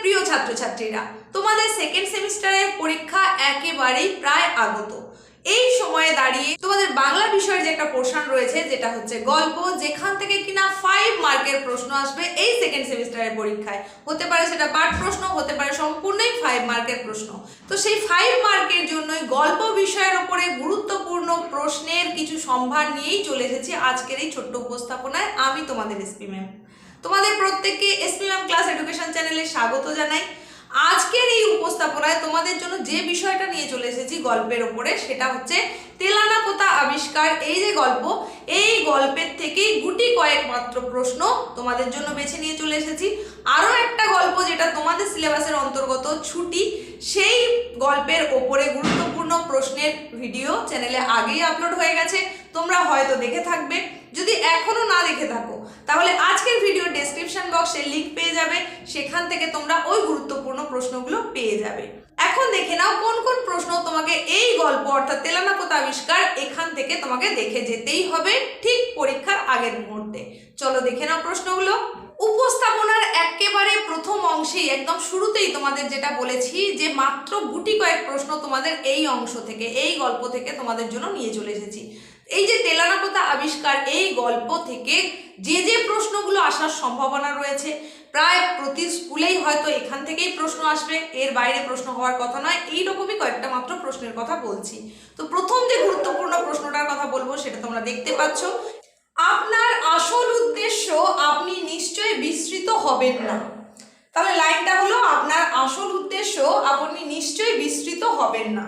প্রিয় ছাত্রছাত্রীরা, তোমাদের সেকেন্ড সেমিস্টারের পরীক্ষা একেবারেই প্রায় আগত। এই সময়ে দাঁড়িয়ে তোমাদের বাংলা বিষয়ের যে একটা পোর্শন রয়েছে, যেটা হচ্ছে গল্প, যেখান থেকে কিনা ফাইভ মার্কের প্রশ্ন আসবে এই সেকেন্ড সেমিস্টারের পরীক্ষায়। হতে পারে সেটা পাঠ প্রশ্ন, হতে পারে সম্পূর্ণই ফাইভ মার্কের প্রশ্ন। তো সেই ফাইভ মার্কের জন্যই গল্প বিষয়ের ওপরে গুরুত্বপূর্ণ প্রশ্নের কিছু সম্ভার নিয়েই চলে এসেছি আজকের এই ছোট্ট উপস্থাপনায়। আমি তোমাদের এসপি ম্যাম তোমাদের প্রত্যেককে এসপি ক্লাস এডুকেশন চ্যানেলে স্বাগত জানাই। আজকের এই উপস্থাপনায় তোমাদের জন্য যে বিষয়টা নিয়ে চলে এসেছি গল্পের ওপরে, সেটা হচ্ছে তেলানা পোতা আবিষ্কার। এই যে গল্প, এই গল্পের থেকেই গুটি কয়েক মাত্র প্রশ্ন তোমাদের জন্য বেছে নিয়ে চলে এসেছি। আরও একটা গল্প যেটা তোমাদের সিলেবাসের অন্তর্গত ছুটি, সেই গল্পের ওপরে গুরুত্বপূর্ণ প্রশ্নের ভিডিও চ্যানেলে আগেই আপলোড হয়ে গেছে। তোমরা হয়তো দেখে থাকবে। যদি এখনও না দেখে থাকো তাহলে আজকের ভিডিও ডেসক্রিপশন বক্সে লিংক পেয়ে যাবে, সেখান থেকে তোমরা ওই গুরুত্বপূর্ণ প্রশ্নগুলো পেয়ে যাবে। এখন দেখে নাও কোন কোন প্রশ্ন তোমাকে এই গল্প, অর্থাৎ তেলানাপোতা আবিষ্কার, এখান থেকে তোমাকে দেখে যেতেই হবে ঠিক পরীক্ষার আগের মুহূর্তে। চলো দেখে নাও প্রশ্নগুলো। উপস্থাপনার একেবারে প্রথম অংশেই, একদম শুরুতেই তোমাদের যেটা বলেছি, যে মাত্র গুটি কয়েক প্রশ্ন তোমাদের এই অংশ থেকে, এই গল্প থেকে তোমাদের জন্য নিয়ে চলে এসেছি। এই যে তেলানাপোতা আবিষ্কার, এই গল্প থেকে যে যে প্রশ্নগুলো আসার সম্ভাবনা রয়েছে, প্রায় প্রতি স্কুলেই হয়তো এখান থেকেই প্রশ্ন আসবে, এর বাইরে প্রশ্ন হওয়ার কথা নয় এই রকমই কয়েকটা মাত্র প্রশ্নের কথা বলছি। তো প্রথম যে গুরুত্বপূর্ণ প্রশ্নটার কথা বলব, সেটা তোমরা দেখতে পাচ্ছ। আপনার আসল উদ্দেশ্য, আপনি নিশ্চয়ই বিস্তৃত হবেন না। তাহলে লাইনটা হলো, আপনার আসল উদ্দেশ্য, আপনি নিশ্চয়ই বিস্তৃত হবেন না।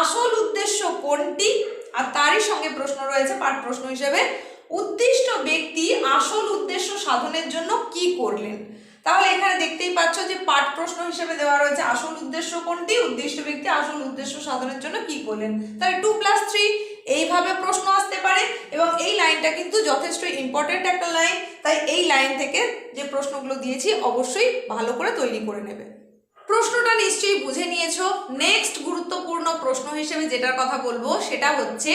আসল উদ্দেশ্য কোনটি? আর তারই সঙ্গে প্রশ্ন রয়েছে পাঠ প্রশ্ন হিসেবে। উদ্দিষ্ট ব্যক্তি আসল উদ্দেশ্য সাধনের জন্য কি করলেন? তাহলে এখানে দেখতেই পাচ্ছ যে পাঠ প্রশ্ন হিসেবে দেওয়া রয়েছে, আসল উদ্দেশ্য কোনটি? উদ্দিষ্ট ব্যক্তি আসল উদ্দেশ্য সাধনের জন্য কি করলেন? তাহলে টু প্লাস থ্রি এইভাবে প্রশ্ন আসতে পারে এবং এই লাইনটা কিন্তু যথেষ্ট ইম্পর্টেন্ট একটা লাইন। তাই এই লাইন থেকে যে প্রশ্নগুলো দিয়েছি, অবশ্যই ভালো করে তৈরি করে নেবে। প্রশ্নটা নিশ্চয়ই বুঝে নিয়েছো। নেক্সট গুরুত্বপূর্ণ প্রশ্ন হিসেবে যেটার কথা বলব, সেটা হচ্ছে,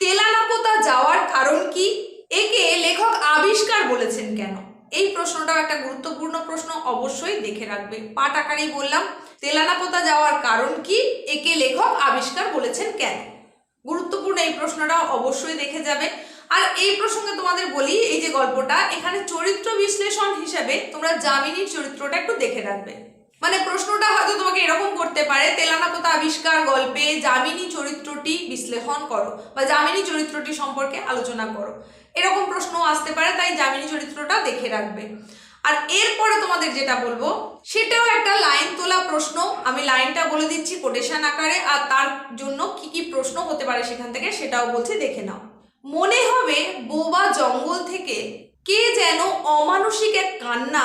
তেলানাপোতা যাওয়ার কারণ কি? একে লেখক আবিষ্কার বলেছেন কেন? এই প্রশ্নটাও একটা গুরুত্বপূর্ণ প্রশ্ন, অবশ্যই দেখে রাখবে। পাঠ আকারেই বললাম, তেলানাপোতা যাওয়ার কারণ কি? একে লেখক আবিষ্কার বলেছেন কেন? গুরুত্বপূর্ণ এই প্রশ্নটা অবশ্যই দেখে যাবে। আর এই প্রসঙ্গে তোমাদের বলি, এই যে গল্পটা, এখানে চরিত্র বিশ্লেষণ হিসাবে তোমরা জামিনীর চরিত্রটা একটু দেখে রাখবে। মানে প্রশ্নটা হয়তো তোমাকে এরকম করতে পারে তেলানাপোতা আবিষ্কার গল্পে যামিনী চরিত্রটি বিশ্লেষণ করো বা যামিনী চরিত্রটি সম্পর্কে আলোচনা করো। এরকম প্রশ্ন আসতে পারে, তাই যামিনী চরিত্রটা দেখে রাখবে। আর এরপরে তোমাদের যেটা বলব, সেটাও একটা লাইন তোলা প্রশ্ন। আমি লাইনটা বলে দিচ্ছি কোটেশন আকারে, আর তার জন্য কি কি প্রশ্ন হতে পারে সেখান থেকে সেটাও বলছি, দেখে নাও। মনে হবে বোবা জঙ্গল থেকে কে যেন অমানসিক এক কান্না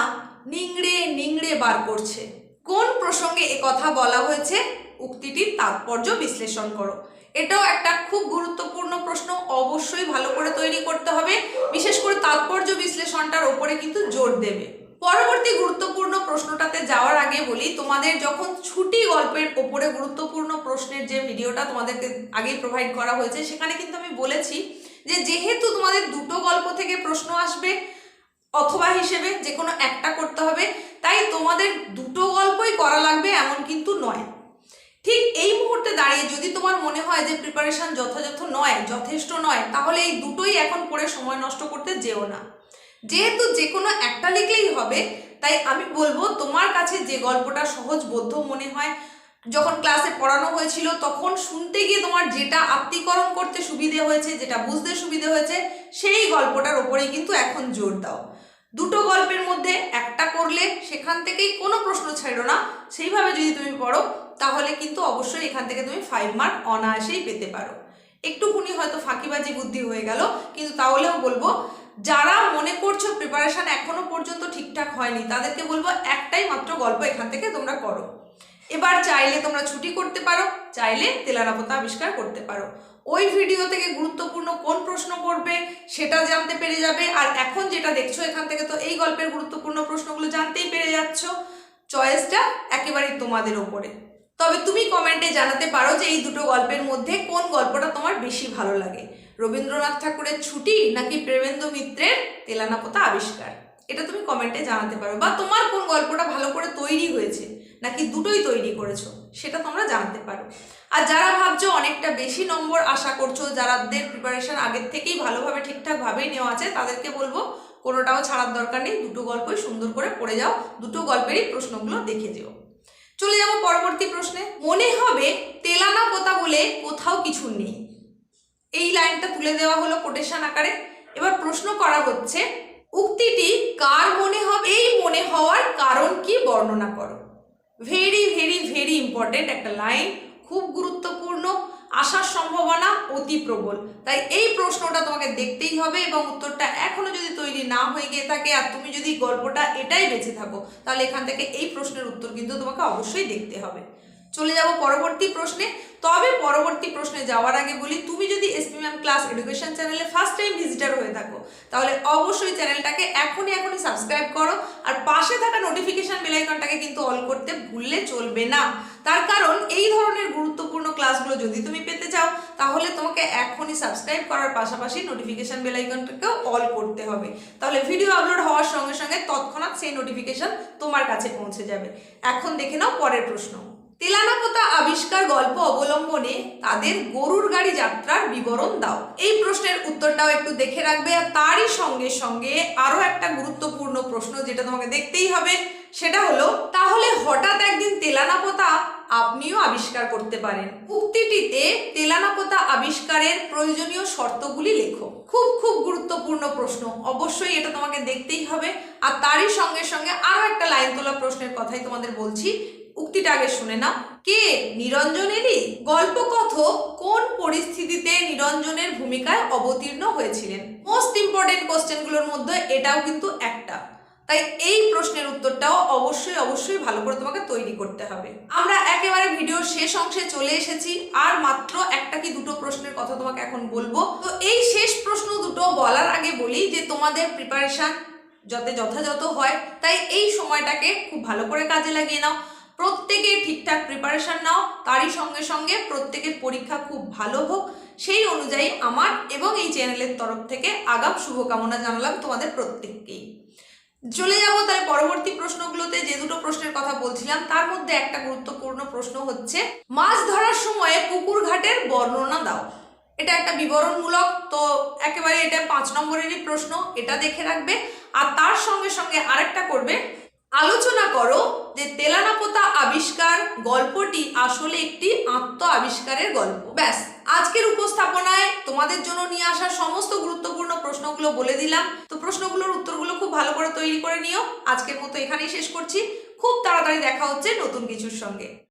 নিংড়ে নিংড়ে বার করছে। কোন প্রসঙ্গে কথা বলা হয়েছে? উক্তিটির তাৎপর্য বিশ্লেষণ করো। এটাও একটা খুব গুরুত্বপূর্ণ প্রশ্ন, অবশ্যই ভালো করে তৈরি করতে হবে। বিশেষ করে তাৎপর্য বিশ্লেষণটার ওপরে কিন্তু জোর দেবে। পরবর্তী গুরুত্বপূর্ণ প্রশ্নটাতে যাওয়ার আগে বলি, তোমাদের যখন ছুটি গল্পের ওপরে গুরুত্বপূর্ণ প্রশ্নের যে ভিডিওটা তোমাদেরকে আগেই প্রোভাইড করা হয়েছে, সেখানে কিন্তু আমি বলেছি যে, যেহেতু তোমাদের দুটো গল্প থেকে প্রশ্ন আসবে অথবা হিসেবে যে কোনো একটা করতে হবে। তাই তোমাদের দুটো গল্পই করা লাগবে, এমন কিন্তু নয়। ঠিক এই মুহূর্তে দাঁড়িয়ে যদি তোমার মনে হয় যে প্রিপারেশন যথাযথ নয়, যথেষ্ট নয়, তাহলে এই দুটোই এখন পড়ে সময় নষ্ট করতে যেও না। যেহেতু যে কোনো একটা লিখলেই হবে, তাই আমি বলব তোমার কাছে যে গল্পটা সহজবোধ্য মনে হয় যখন ক্লাসে পড়ানো হয়েছিল, তখন শুনতে গিয়ে তোমার যেটা আত্মীকরণ করতে সুবিধে হয়েছে, যেটা বুঝতে সুবিধে হয়েছে, সেই গল্পটার ওপরেই কিন্তু এখন জোর দাও। দুটো গল্পের মধ্যে একটা করলে সেখান থেকেই কোনো প্রশ্ন ছেড়ো না। সেইভাবে যদি তুমি পড়ো, তাহলে কিন্তু অবশ্যই এখান থেকে তুমি ফাইভ মার্ক অনায়াসেই পেতে পারো। একটুকুনি হয়তো ফাঁকিবাজি বুদ্ধি হয়ে গেল, কিন্তু তাহলেও বলব, যারা মনে করছ প্রিপারেশন এখনও পর্যন্ত ঠিকঠাক হয়নি, তাদেরকে বলব একটাই মাত্র গল্প এখান থেকে তোমরা করো। এবার চাইলে তোমরা ছুটি করতে পারো, চাইলে তেলানাপোতা আবিষ্কার করতে পারো। ওই ভিডিও থেকে গুরুত্বপূর্ণ কোন প্রশ্ন করবে সেটা জানতে পেরে যাবে। আর এখন যেটা দেখছ এখান থেকে তো এই গল্পের গুরুত্বপূর্ণ প্রশ্নগুলো জানতেই পেরে যাচ্ছ। চয়েসটা একেবারেই তোমাদের ওপরে। তবে তুমি কমেন্টে জানাতে পারো যে এই দুটো গল্পের মধ্যে কোন গল্পটা তোমার বেশি ভালো লাগে। রবীন্দ্রনাথ ঠাকুরের ছুটি নাকি প্রেমেন্দ্র মিত্রের তেলানাপোতা আবিষ্কার? এটা তুমি কমেন্টে জানাতে পারো। বা তোমার কোন গল্পটা ভালো করে তৈরি হয়েছে? নাকি দুটোই তৈরি করেছ? সেটা তোমরা জানতে পারো। আর যারা ভাবছ অনেকটা বেশি নম্বর আশা করছ, যারাদের প্রিপারেশন আগের থেকেই ভালোভাবে ঠিকঠাকভাবেই নেওয়া আছে, তাদেরকে বলব কোনোটাও ছাড়ার দরকার নেই, দুটো গল্পই সুন্দর করে পড়ে যাও, দুটো গল্পেরই প্রশ্নগুলো দেখে যেও। চলে যাব পরবর্তী প্রশ্নে। মনে হবে তেলানা পোতা বলে কোথাও কিছু নেই। এই লাইনটা তুলে দেওয়া হলো কোটেশন আকারে। এবার প্রশ্ন করা হচ্ছে, উক্তিটি কার মনে হবে এই মনে হওয়ার কারণ কি বর্ণনা করো? ভেরি ভেরি ভেরি ইম্পর্টেন্ট একটা লাইন খুব গুরুত্বপূর্ণ, আসার সম্ভাবনা অতি প্রবল। তাই এই প্রশ্নটা তোমাকে দেখতেই হবে এবং উত্তরটা এখনও যদি তৈরি না হয়ে গিয়ে থাকে আর তুমি যদি গল্পটা এটাই বেঁচে থাকো, তাহলে এখান থেকে এই প্রশ্নের উত্তর কিন্তু তোমাকে অবশ্যই দেখতে হবে। চলে যাব পরবর্তী প্রশ্নে। তবে পরবর্তী প্রশ্নে যাওয়ার আগে বলি, তুমি যদি এসপি ম্যাম ক্লাস এডুকেশন চ্যানেলে ফার্স্ট টাইম ভিজিটার হয়ে থাকো, তাহলে অবশ্যই চ্যানেলটাকে এখনই এখনই সাবস্ক্রাইব করো আর পাশে থাকা নোটিফিকেশন বেলাইকনটাকে কিন্তু অল করতে ভুললে চলবে না। তার কারণ, এই ধরনের গুরুত্বপূর্ণ ক্লাসগুলো যদি তুমি পেতে চাও, তাহলে তোমাকে এখনই সাবস্ক্রাইব করার পাশাপাশি নোটিফিকেশন বেলাইকনটাকেও অল করতে হবে। তাহলে ভিডিও আপলোড হওয়ার সঙ্গে সঙ্গে তৎক্ষণাৎ সেই নোটিফিকেশন তোমার কাছে পৌঁছে যাবে। এখন দেখে নাও পরের প্রশ্ন। তেলানাপোতা আবিষ্কার গল্প অবলম্বনে তাদের গরুর গাড়ি যাত্রার বিবরণ দাও। এই প্রশ্নের উত্তরটাও একটু দেখে রাখবে আর তারই সঙ্গে সঙ্গে আরও একটা গুরুত্বপূর্ণ প্রশ্ন যেটা তোমাকে দেখতেই হবে, সেটা হলো, তাহলে হঠাৎ একদিন তেলানাপোতা আপনিও আবিষ্কার করতে পারেন। উক্তিটিতে তেলানাপোতা আবিষ্কারের প্রয়োজনীয় শর্তগুলি লেখো। খুব খুব গুরুত্বপূর্ণ প্রশ্ন, অবশ্যই এটা তোমাকে দেখতেই হবে। আর তারই সঙ্গে সঙ্গে আরও একটা লাইন তোলা প্রশ্নের কথাই তোমাদের বলছি উক্তিটা আগে শুনে নাও। কে? নিরঞ্জন এলি? গল্পকথক কোন পরিস্থিতিতে নিরঞ্জনের ভূমিকায় অবতীর্ণ হয়েছিলেন? মোস্ট ইম্পর্টেন্ট কোশ্চেনগুলোর মধ্যে এটাও কিন্তু একটা। তাই এই প্রশ্নের উত্তরটাও অবশ্যই অবশ্যই ভালো করে তোমাকে তৈরি করতে হবে। আমরা একেবারে ভিডিওর শেষ অংশে চলে এসেছি। আর মাত্র একটা কি দুটো প্রশ্নের কথা তোমাকে এখন বলব? তো এই শেষ প্রশ্ন দুটো বলার আগে বলি যে তোমাদের প্রিপারেশন যাতে যথাযথ হয়, তাই এই সময়টাকে খুব ভালো করে কাজে লাগিয়ে নাও। প্রত্যেকে ঠিকঠাক প্রিপারেশন নাও। তারই সঙ্গে সঙ্গে প্রত্যেকের পরীক্ষা খুব ভালো হোক। সেই অনুযায়ী আমার এবং এই চ্যানেলের তরফ থেকে আগাম শুভকামনা জানালাম তোমাদের প্রত্যেককেই। চলে যাব তাহলে পরবর্তী প্রশ্নগুলোতে। যে দুটো প্রশ্নের কথা বলছিলাম, তার মধ্যে একটা গুরুত্বপূর্ণ প্রশ্ন হচ্ছে, মাছ ধরার সময় পুকুর ঘাটের বর্ণনা দাও। এটা একটা বিবরণমূলক, তো একেবারে এটা পাঁচ নম্বরেরই প্রশ্ন, এটা দেখে রাখবে। আর তার সঙ্গে সঙ্গে আরেকটা করবে আলোচনা করো যে তেলানাপোতা আবিষ্কার গল্পটি আসলে একটি আত্ম আবিষ্কারের গল্প। ব্যাস। আজকের উপস্থাপনায় তোমাদের জন্য নিয়ে আসা সমস্ত গুরুত্বপূর্ণ প্রশ্নগুলো বলে দিলাম। তো প্রশ্নগুলোর উত্তরগুলো খুব ভালো করে তৈরি করে নিও। আজকের মতো এখানেই শেষ করছি। খুব তাড়াতাড়ি দেখা হচ্ছে নতুন কিছুর সঙ্গে।